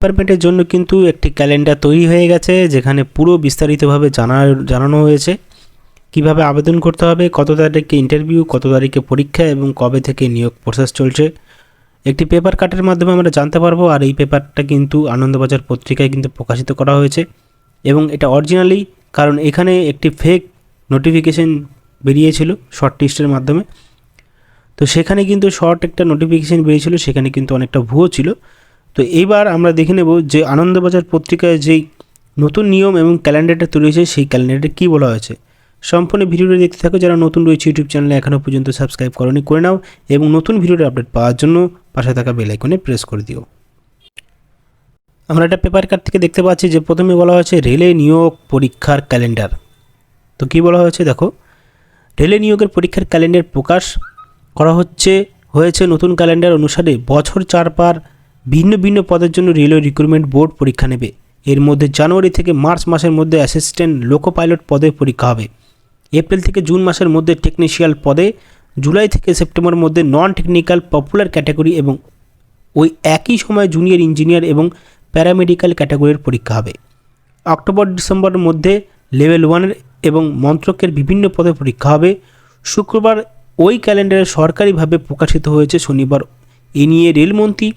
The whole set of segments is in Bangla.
ডিপার্টমেন্টের জন্য কিন্তু একটি ক্যালেন্ডার তৈরি হয়ে গেছে, যেখানে পুরো বিস্তারিতভাবে জানা জানানো হয়েছে। কীভাবে আবেদন করতে হবে, কত তারিখে ইন্টারভিউ কত তারিখে পরীক্ষা এবং কবে থেকে নিয়োগ প্রসেস চলছে। একটি পেপার কাটের মাধ্যমে আমরা জানতে পারব, আর এই পেপারটা কিন্তু আনন্দবাজার পত্রিকায় কিন্তু প্রকাশিত করা হয়েছে। এবং এটা অরিজিনালি কারণ এখানে একটি ফেক নোটিফিকেশন বেরিয়েছিল শর্ট লিস্টের মাধ্যমে। তো সেখানে কিন্তু শর্ট একটা নোটিফিকেশান বেরিয়েছিল, সেখানে কিন্তু অনেকটা ভুয়ো ছিল। তো এইবার আমরা দেখে নেব যে আনন্দবাজার পত্রিকায় যেই নতুন নিয়ম এবং ক্যালেন্ডারটা তৈরি হয়েছে, সেই ক্যালেন্ডারটা কী বলা হয়েছে? সম্পূর্ণ ভিডিওটা দেখতে থাকো, যারা নতুন রয়েছে ইউটিউব চ্যানেলে এখনও পর্যন্ত সাবস্ক্রাইব করনি, করে নাও এবং নতুন ভিডিওর আপডেট পাওয়ার জন্য পাশে থাকা বেল আইকনে প্রেস করে দিও। আমরা একটা পেপার কার্ড থেকে দেখতে পাচ্ছি যে প্রথমে বলা হয়েছে রেলে নিয়োগ পরীক্ষার ক্যালেন্ডার। তো কী বলা হয়েছে দেখো? রেলে নিয়োগের পরীক্ষার ক্যালেন্ডার প্রকাশ করা হচ্ছে, হয়েছে নতুন ক্যালেন্ডার অনুসারে বছর চার পার ভিন্ন ভিন্ন পদের জন্য রেলওয়ে রিক্রুটমেন্ট বোর্ড পরীক্ষা নেবে। এর মধ্যে জানুয়ারি থেকে মার্চ মাসের মধ্যে অ্যাসিস্ট্যান্ট লোকো পাইলট পদে পরীক্ষা হবে। এপ্রিল থেকে জুন মাসের মধ্যে টেকনিশিয়াল পদে, জুলাই থেকে সেপ্টেম্বরের মধ্যে নন টেকনিক্যাল পপুলার ক্যাটাগরি এবং ওই একই সময় জুনিয়র ইঞ্জিনিয়ার এবং প্যারামেডিক্যাল ক্যাটাগরির পরীক্ষা হবে। অক্টোবর ডিসেম্বরের মধ্যে লেভেল ওয়ানের এবং মন্ত্রকের বিভিন্ন পদে পরীক্ষা হবে। শুক্রবার ওই ক্যালেন্ডারে সরকারিভাবে প্রকাশিত হয়েছে শনিবার। এ নিয়ে রেলমন্ত্রী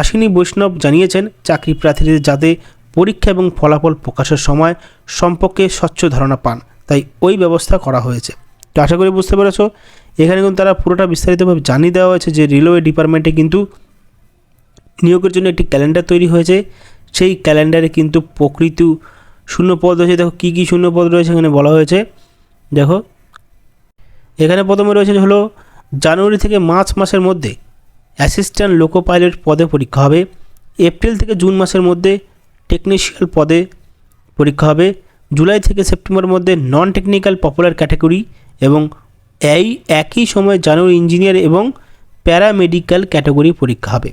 আশিনী বৈষ্ণব জানিয়েছেন, চাকরি প্রার্থীদের যাতে পরীক্ষা এবং ফলাফল প্রকাশের সময় সম্পর্কে স্বচ্ছ ধারণা পান। তাই ওই ব্যবস্থা করা হয়েছে। তো আশা করি বুঝতে পেরেছ, এখানে কিন্তু তারা পুরোটা বিস্তারিতভাবে জানিয়ে দেওয়া হয়েছে যে রেলওয়ে ডিপার্টমেন্টে কিন্তু নিয়োগের জন্য একটি ক্যালেন্ডার তৈরি হয়েছে। সেই ক্যালেন্ডারে কিন্তু প্রকৃত শূন্য পদ রয়েছে। দেখো কী কী শূন্য পদ রয়েছে এখানে বলা হয়েছে। দেখো, এখানে প্রথমে রয়েছে হলো জানুয়ারি থেকে মার্চ মাসের মধ্যে অ্যাসিস্ট্যান্ট লোকো পাইলট পদে পরীক্ষা হবে। এপ্রিল থেকে জুন মাসের মধ্যে টেকনিশিয়াল পদে পরীক্ষা হবে। জুলাই থেকে সেপ্টেম্বরের মধ্যে নন টেকনিক্যাল পপুলার ক্যাটাগরি এবং এই একই সময়ে জানুয়ারি ইঞ্জিনিয়ার এবং প্যারামেডিক্যাল ক্যাটাগরি পরীক্ষা হবে।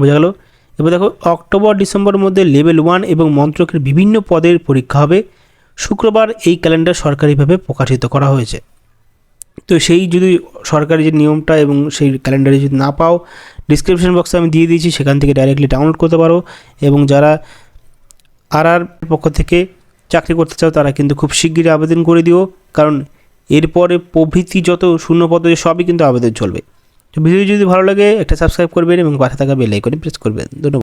বোঝা গেল? এবার দেখো, অক্টোবর, ডিসেম্বরের মধ্যে লেভেল ওয়ান এবং মন্ত্রকের বিভিন্ন পদের পরীক্ষা হবে। শুক্রবার এই ক্যালেন্ডার সরকারিভাবে প্রকাশিত করা হয়েছে। তো সেই যদি সরকারি যে নিয়মটা এবং সেই ক্যালেন্ডারে যদি না পাও ডিসক্রিপশন বক্সে আমি দিয়ে দিয়েছি, সেখান থেকে ডাইরেক্টলি ডাউনলোড করতে পারো এবং যারা আর আর পক্ষ থেকে চাকরি করতে চাও, তারা কিন্তু খুব শিগগিরই আবেদন করে দিও। কারণ এরপরে প্রভৃতি যত শূন্য পদ সবই কিন্তু আবেদন চলবে। তো ভিডিও যদি ভালো লাগে, একটা সাবস্ক্রাইব করবেন এবং পাশে থাকা বেল আইকনে প্রেস করবেন। ধন্যবাদ।